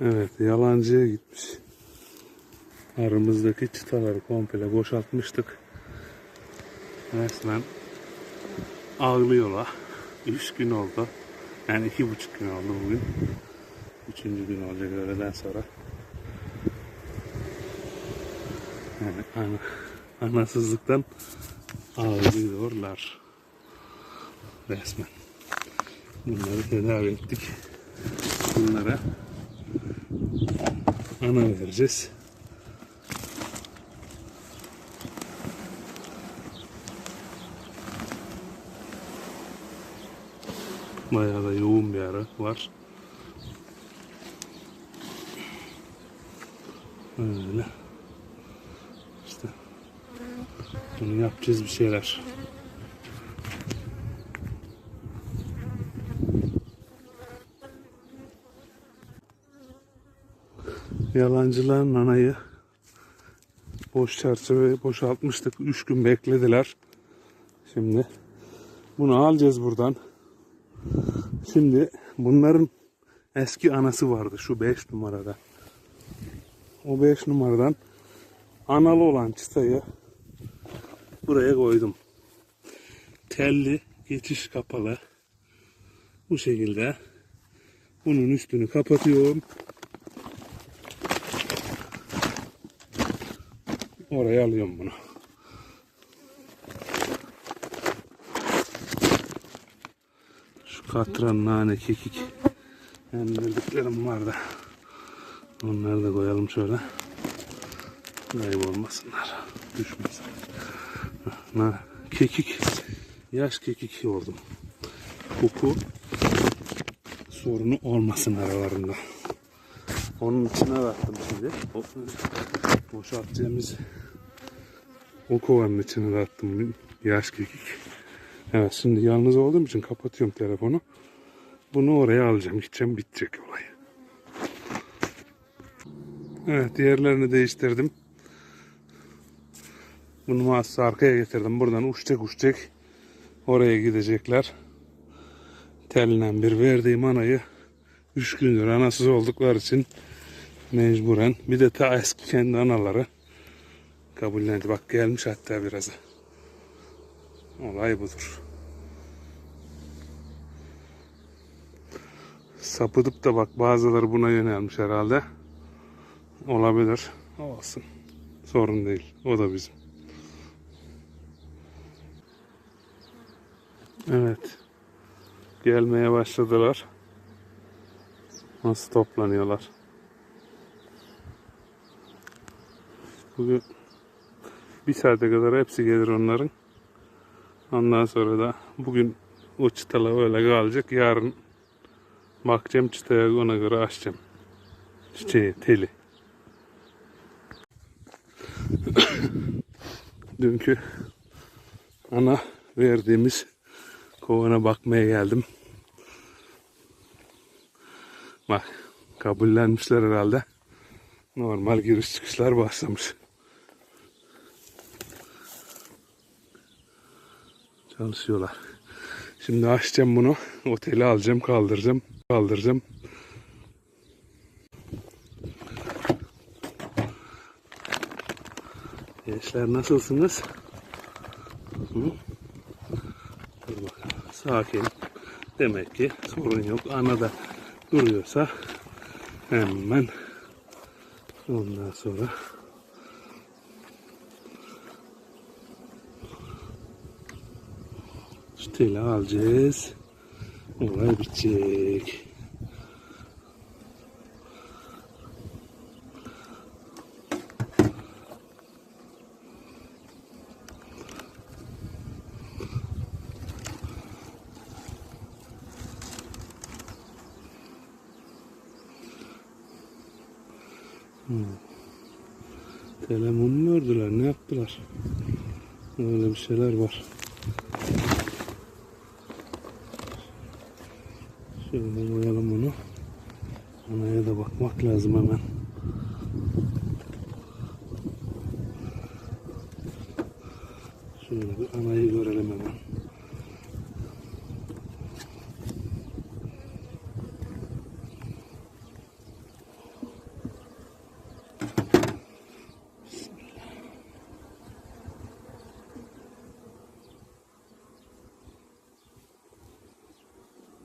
Evet yalancıya gitmiş. Aramızdaki çıtaları komple boşaltmıştık. Resmen ağlıyorlar. Üç gün oldu. Yani iki buçuk gün oldu bugün. Üçüncü gün olacak öğleden sonra. Yani ana, anasızlıktan ağlıyorlar. Resmen. Bunları tedavi ettik. Bunlara ana vereceğiz. Bayağı da yoğun bir ara var. Öyle. İşte bunu yapacağız bir şeyler. Yalancıların anayı boş çerçeve boşaltmıştık. Üç gün beklediler. Şimdi bunu alacağız buradan. Şimdi bunların eski anası vardı şu 5 numarada. O 5 numaradan analı olan çıtayı buraya koydum. Telli, geçiş kapalı. Bu şekilde bunun üstünü kapatıyorum. Oraya alıyorum bunu. Şu katran, nane, kekik yendirdiklerim var da onları da koyalım şöyle. Kaybolmasınlar. Düşmesin. Na, kekik. Yaş kekik oldum. Koku sorunu olmasın aralarında. Onun içine baktım şimdi. Boşaltacağımız o kovanın içine de attım yaş kekik. Evet şimdi yalnız olduğum için kapatıyorum telefonu. Bunu oraya alacağım. Gideceğim bitecek olay. Evet diğerlerini değiştirdim. Bunu mağazası arkaya getirdim. Buradan uçacak uçacak. Oraya gidecekler. Telinden bir verdiğim anayı 3 gündür anasız oldukları için mecburen bir de ta eski kendi anaları kabullendi. Bak gelmiş hatta biraz. Olay budur. Sapıdıp da bak bazıları buna yönelmiş herhalde. Olabilir. Olsun. Sorun değil. O da bizim. Evet. Gelmeye başladılar. Nasıl toplanıyorlar? Bugün bir saate kadar hepsi gelir onların. Ondan sonra da bugün o çıtalar öyle kalacak. Yarın bakacağım çıtaya ona göre açacağım. Çiçeği, teli. Dünkü ana verdiğimiz kovana bakmaya geldim. Bak kabullenmişler herhalde. Normal giriş çıkışlar başlamış. Çalışıyorlar. Şimdi açacağım bunu. Oteli alacağım, kaldıracağım, kaldıracağım. Gençler nasılsınız? Hı? Dur. Sakin. Demek ki sorun yok. Ana da duruyorsa hemen ondan sonra Stili alacağız. Olay bitecek. Telefon mu ördüler? Ne yaptılar? Öyle bir şeyler var. Şöyle koyalım bunu. Anaya da bakmak lazım hemen. Şöyle bir anayı görelim hemen.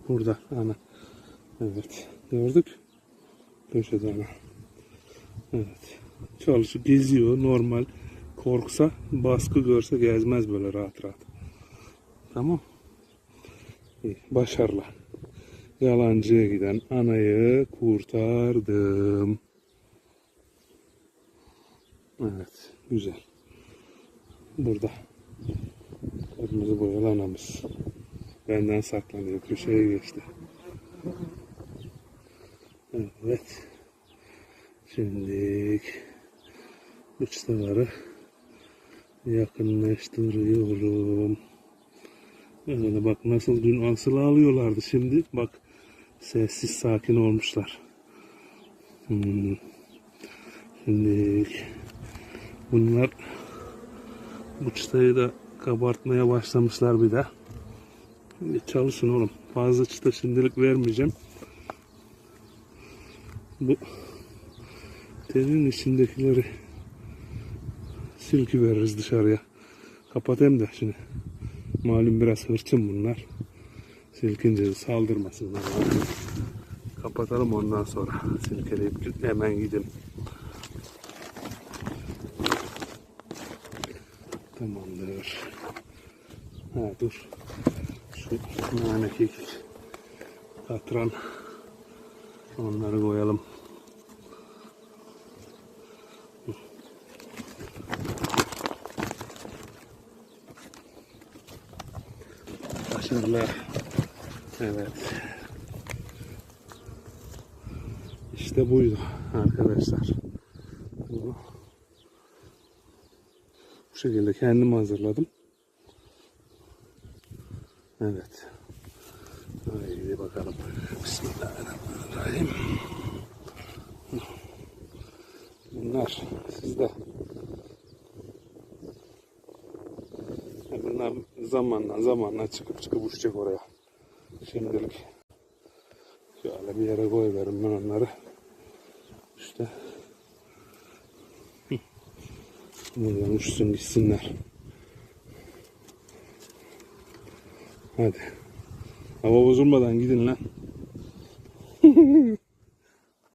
Burada ana. Evet. Gördük. Köşede ana. Evet. Çalışıp geziyor normal. Korksa, baskı görse gezmez böyle rahat rahat. Tamam. İyi, başarılı. Yalancıya giden anayı kurtardım. Evet, güzel. Burada. Kırmızı boyalı anamız. Benden saklanıyor. Köşeye geçti. Evet. Şimdi uçtaları yakınlaştırıyorum. Öyle bak nasıl dün asılı alıyorlardı şimdi. Bak sessiz sakin olmuşlar. Hmm. Şimdi bunlar bu çıtayı da kabartmaya başlamışlar bir de. Çalışın oğlum. Fazla çıta şimdilik vermeyeceğim. Bu telin içindekileri silki veririz dışarıya. Kapatayım da şimdi. Malum biraz hırçın bunlar. Silkince saldırmasınlar. Kapatalım ondan sonra. Silkeleyip hemen gidin. Tamamdır. Ha dur. Nane kekik. Katran. Onları koyalım. Başarılı. Evet. İşte buydu arkadaşlar. Bu şekilde kendim hazırladım. Evet. Haydi bakalım. Bismillahirrahmanirrahim. Bunlar sizde. Bunlar zamanla zamanla çıkıp çıkıp uçacak oraya. Şimdilik şöyle bir yere koyuverim ben onları. İşte buradan uçsun gitsinler. Hadi. Hava bozulmadan gidin lan.